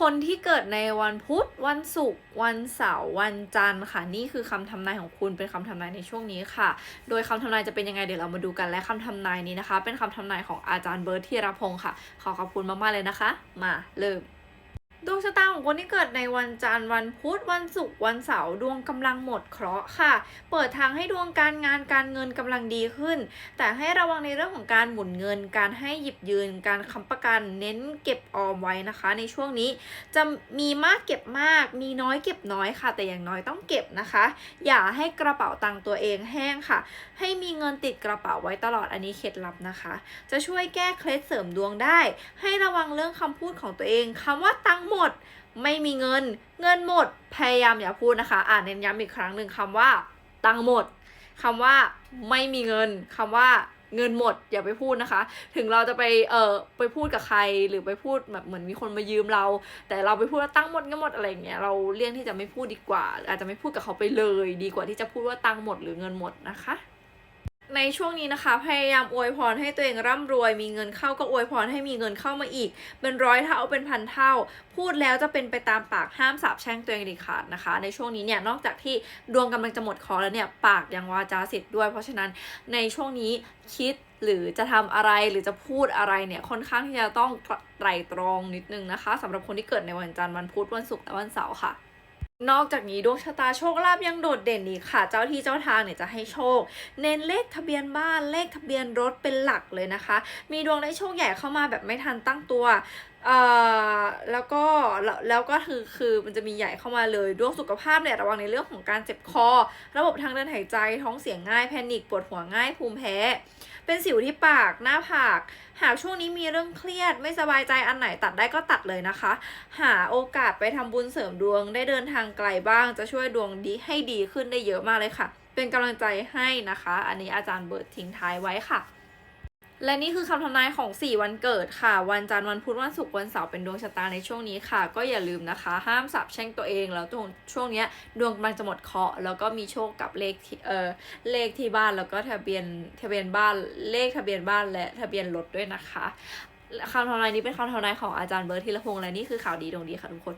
คนที่เกิดในวันพุธ วันศุกร์ วันเสาร์ วันจันทร์ค่ะ นี่คือคำทำนายของคุณเป็นคำทำนายในช่วงนี้ค่ะ โดยคำทำนายจะเป็นยังไงเดี๋ยวเรามาดูกันและคำทำนายนี้นะคะ เป็นคำทำนายของอาจารย์เบิร์ตที่รพงศ์ค่ะ ขอขอบคุณมากๆเลยนะคะ มาเริ่ม ดวงชะตาของคนที่เกิดในวันจันทร์วันพุธวันศุกร์วันเสาร์ดวงกำลังหมดเคราะห์ค่ะ เปิดทางให้ดวงการงานการเงินกำลังดีขึ้น แต่ให้ระวังในเรื่องของการหมุนเงิน การให้หยิบยืน การค้ำประกัน เน้นเก็บออมไว้นะคะ ในช่วงนี้จะมีมากเก็บมาก มีน้อยเก็บน้อยค่ะ แต่อย่างน้อยต้องเก็บนะคะ อย่าให้กระเป๋าตังค์ตัวเองแห้งค่ะ ให้มีเงินติดกระเป๋าไว้ตลอดอันนี้เคล็ดลับนะคะ จะช่วยแก้เคล็ดเสริมดวงได้ ให้ระวังเรื่องคำพูดของตัวเองคำว่าตังค์หมด ไม่มีเงิน เงินหมด พยายามอย่าพูดนะคะ อ่านเน้นย้ำอีกครั้งหนึ่งคำว่า ตังหมดคำว่าไม่มีเงินคำว่าเงินหมดอย่าไปพูดนะคะ ถึงเราจะไปเออไปพูดกับใครหรือไปพูดแบบเหมือนมีคนมายืมเรา แต่เราไปพูดว่าตังหมดเงินหมดอะไรเงี้ยเราเลี่ยงที่จะไม่พูดดีกว่า อาจจะไม่พูดกับเขาไปเลย ดีกว่าที่จะพูดว่าตังหมดหรือเงินหมดนะคะ ในช่วงนี้นะคะ พยายามอวยพรให้ตัวเองร่ำรวย มีเงินเข้าก็อวยพรให้มีเงินเข้ามาอีก เป็นร้อยเท่าเป็นพันเท่า พูดแล้วจะเป็นไปตามปากห้ามสาปแช่งตัวเองด็ดขาดนะคะ ในช่วงนี้เนี่ยนอกจากที่ดวงกำลังจะหมดคอแล้วเนี่ยปากยังวาจาสิทธิ์ด้วย เพราะฉะนั้นในช่วงนี้คิดหรือจะทำอะไรหรือจะพูดอะไรเนี่ยค่อนข้างที่จะต้องไตร่ตรองนิดนึงนะคะสำหรับคนที่เกิดในวันจันทร์วันพุธวันศุกร์และวันเสาร์ค่ะ นอกจากนี้ดวงชะตาโชคลาภยังโดดเด่นอีกค่ะ เจ้าที่เจ้าทางเนี่ยจะให้โชค เน้นเลขทะเบียนบ้านเลขทะเบียนรถเป็นหลักเลยนะคะ มีดวงได้โชคใหญ่เข้ามาแบบไม่ทันตั้งตัว อ่อแล้วก็แล้วแล้วก็คือคือมันจะมีใหญ่เข้ามาเลยดวงสุขภาพเนี่ยระวังในเรื่องของการเจ็บคอ ระบบทางเดินหายใจท้องเสียงง่ายแพนิคปวดหัวง่ายภูมิแพ้ เป็นสิวที่ปากหน้าผาก หากช่วงนี้มีเรื่องเครียดไม่สบายใจอันไหนตัดได้ก็ตัดเลยนะคะ หาโอกาสไปทำบุญเสริมดวงได้เดินทางไกลบ้าง จะช่วยดวงดีให้ดีขึ้นได้เยอะมากเลยค่ะ เป็นกำลังใจให้นะคะ อันนี้อาจารย์เบิร์ดทิ้งท้ายไว้ค่ะ และนี่คือคำทำนายของ 4 วันเกิดค่ะ วันจันทร์วันพุธวันศุกร์วันเสาร์เป็นดวงชะตาในช่วงนี้ค่ะ ก็อย่าลืมนะคะ ห้ามสับแช่งตัวเองแล้วตรงช่วงนี้ดวงกำลังจะหมดเคราะห์แล้วก็มีโชคกับเลขที่เออเลขที่บ้านแล้วก็ทะเบียนทะเบียนบ้านเลขทะเบียนบ้านและทะเบียนรถด้วยนะคะคำทำนายนี้เป็นคำทำนายของอาจารย์เบิร์ดธีรพงษ์และนี่คือข่าวดีดวงดีค่ะทุกคน